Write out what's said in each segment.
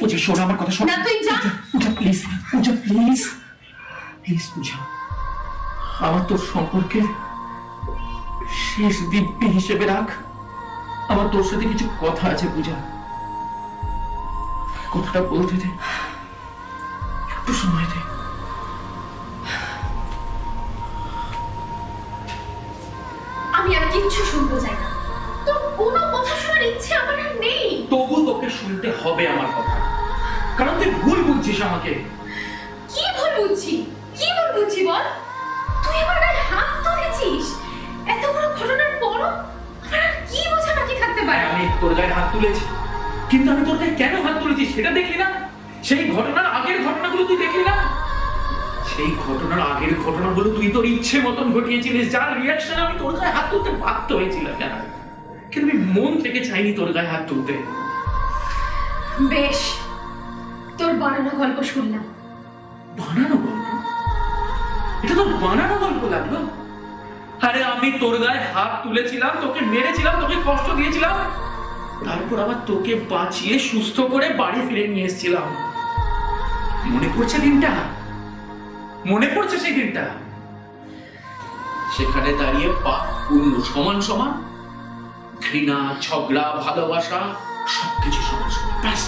পূজা? শোনো আমার কথা শোনো। না তুই যা। Puja please Puja please please Puja. আমার তোর সম্পর্কে শেষ দিব্যি হিসেবে রাখ। আমার তোর সাথে কিছু কথা আছে পূজা। কথাটা বলতে দে। একটু সময় দে। আমি আর কিচ্ছু শুনতে চাই না। তোর কোনো কথা শোনার ইচ্ছে আমার আর নেই। তোকে শুনতে হবে আমার কথা। কারণ তুই ভুল বুঝছিস আমাকে। কি ভুল বুঝছি? কি ভুল বুঝছি বল? তুই আমার গায়ে হাত তুলেছিস? এত বড় ঘটনার পরও আমার কি বোঝা বাকি থাকতে পারে? আমি তোর গায়ে হাত তুলেছি। কিন্তু আমি তোর গায়ে কেন হাত তুলেছি সেটা দেখলি না? সেই ঘটনার আগের ঘটনাগুলো তুই দেখলি না? সেই ঘটনার আগের ঘটনাগুলো তুই তোর ইচ্ছে মতন ঘটিয়েছিলিস যার রিয়াকশন আমি তোর গায়ে হাত তুলতে বাধ্য হয়েছিলাম কেন কিন্তু আমি মন থেকে চাইনি তোর গায়ে হাত তুলতে। বেশ, তোর বানানো গল্প শুনলাম। বানানো গল্প? এটা তো বানানো গল্প লাগল। আরে, আমি তোর গায়ে হাত তুলেছিলাম, তোকে মেরেছিলাম, তোকে কষ্ট দিয়েছিলাম। তারপর আবার তোকে বাঁচিয়ে সুস্থ করে বাড়ি ফিরে নিয়ে এসেছিলাম। মনে পড়ছে দিনটা? মনে পড়ছে সেই দিনটা? সেখানে দাঁড়িয়ে পাপ পূর্ণ সমান সমান, ঘৃণা, ঝগড়া, ভালোবাসা সবকিছু সমান ব্যাস।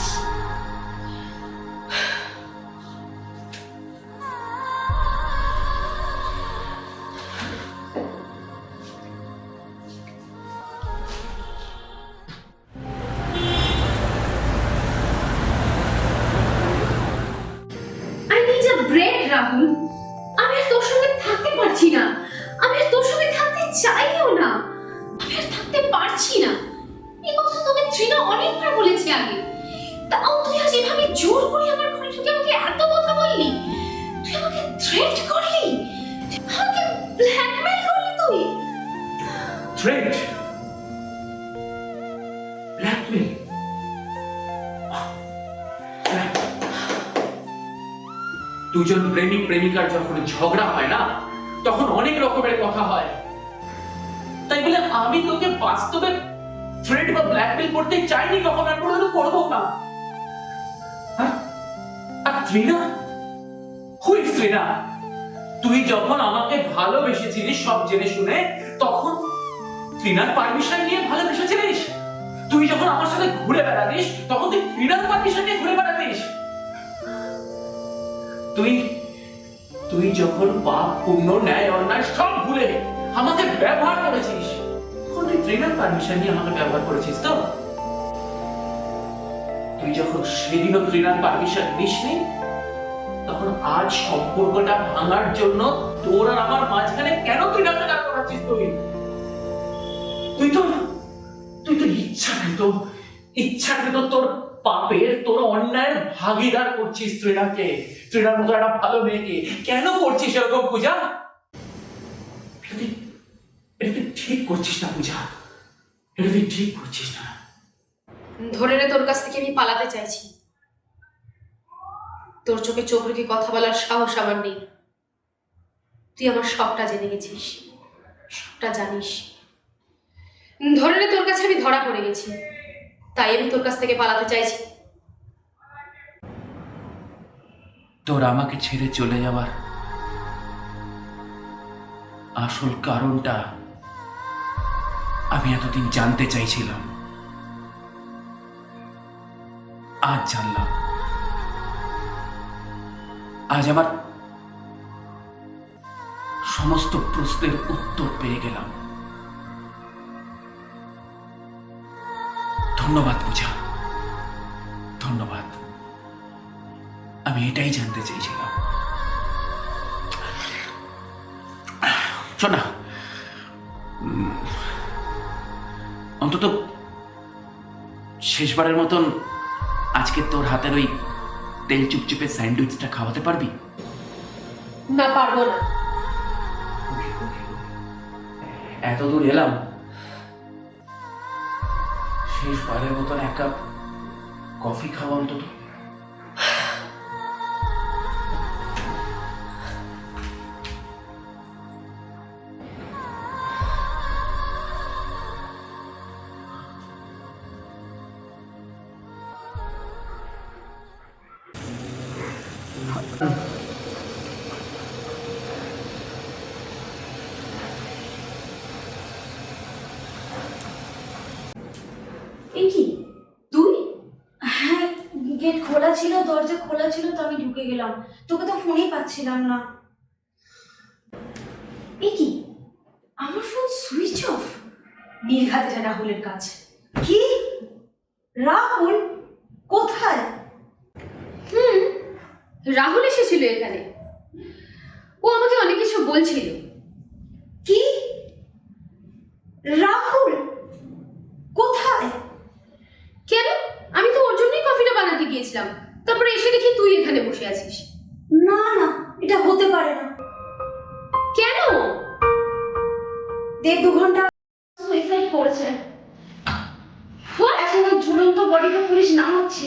রাহুল আমি তোর সঙ্গে থাকতে পারছি না। আমি তোর সঙ্গে থাকতে চাইও না। আমি থাকতে পারছি না। আগে তাও তুই আজ এভাবে জোর করে আমার ঘরে ঢুকে আমাকে এত কথা বললি? তুই আমাকে থ্রেট করলি? আমাকে ব্ল্যাকমেল করলি তুই? থ্রেট ব্ল্যাকমেল দুজন প্রেমিক, প্রেমিকার যখন ঝগড়া হয় না, তখন অনেক রকমের কথা হয়। তাই বলে আমি তোকে বাস্তবে থ্রেট বা ব্ল্যাকমেল করতে চাইনি কখন? আর কোনোদিনও করব না? আর ত্রিনা? হুই ত্রিনা তুই যখন আমাকে ভালোবেসেছিলিস সব জেনে শুনে, তখন ত্রিনার পারমিশন নিয়ে ভালোবেসেছিলিস? তুই যখন আমার সাথে ঘুরে বেড়াতিস, তখন তুই ত্রিনার পারমিশন নিয়ে ঘুরে বেড়াতিস? তুই তুই যখন পাপ, পুণ্য, ন্যায়, অন্যায় সব ভুলে আমাকে ব্যবহার করেছিস তুই ত্রিনার পারমিশন আমাকে ব্যবহার করেছিস তো? তুই যখন সেদিনও ত্রিনার পারমিশন নিসনি, তখন আজ সম্পর্কটা ভাঙার জন্য তোর আর আমার মাঝখানে কেন করাচ্ছিস তুই? তুই তো তুই তো ইচ্ছাকৃত ইচ্ছাকৃত তোর পাপের তোর অন্যায়ের ভাগিদার করছিস ত্রিনাকে। ত্রিনার মতো একটা ভালো মেয়েকে। কেন করছিস এরকম পূজা এটা তুই এটা তুই ঠিক করছিস না পূজা। এটা তুই ঠিক করছিস না। ধরে নে তোর কাছ থেকে আমি পালাতে চাইছি। তোর চোখে চোখ রেখে কথা বলার সাহস আমার নেই। তুই আমার সবটা জেনে গেছিস সবটা জানিস। ধরে নে তোর কাছে আমি ধরা পড়ে গেছি। তাই আমি তোর কাছ থেকে পালাতে চাইছি। তোর আমাকে ছেড়ে চলে যাওয়ার আসল কারণটা আমি এতদিন জানতে চাইছিলাম। আজ জানলাম। আজ আমার সমস্ত প্রশ্নের উত্তর পেয়ে গেলাম। ধন্যবাদ পূজা। ধন্যবাদ। আমি এটাই জানতে চাইছিলাম। শোন অন্তত শেষবারের মতন আজকে তোর হাতের ওই তেল চুপচুপে স্যান্ডউইচটা খাওয়াতে পারবি? না পারব না। এত দূর এলাম শেষবারের মতন এক কাপ কফি খাওয়া অন্তত। এ কি? তুই? হ্যাঁ গেট খোলা ছিল দরজা খোলা ছিল তো আমি ঢুকে গেলাম। তোকে তো ফোনেই পাচ্ছিলাম না। এ কি? আমার ফোন সুইচ অফ? নির্ঘাত এটা রাহুলের কাছে। কি? রাহুল? কোথায়? হুম রাহুল এসেছিল এখানে। ও আমাকে অনেক কিছু বলছিল। কি? রাহুল? গিয়েছিলাম তারপরে এসে দেখি তুই এখানে বসে আছিস। না না এটা হতে পারে না। কেন? দেড় দু ঘণ্টা সুইসাইড করেছে? এখন ঝুলন্ত বডিটা পুলিশ নামাচ্ছে।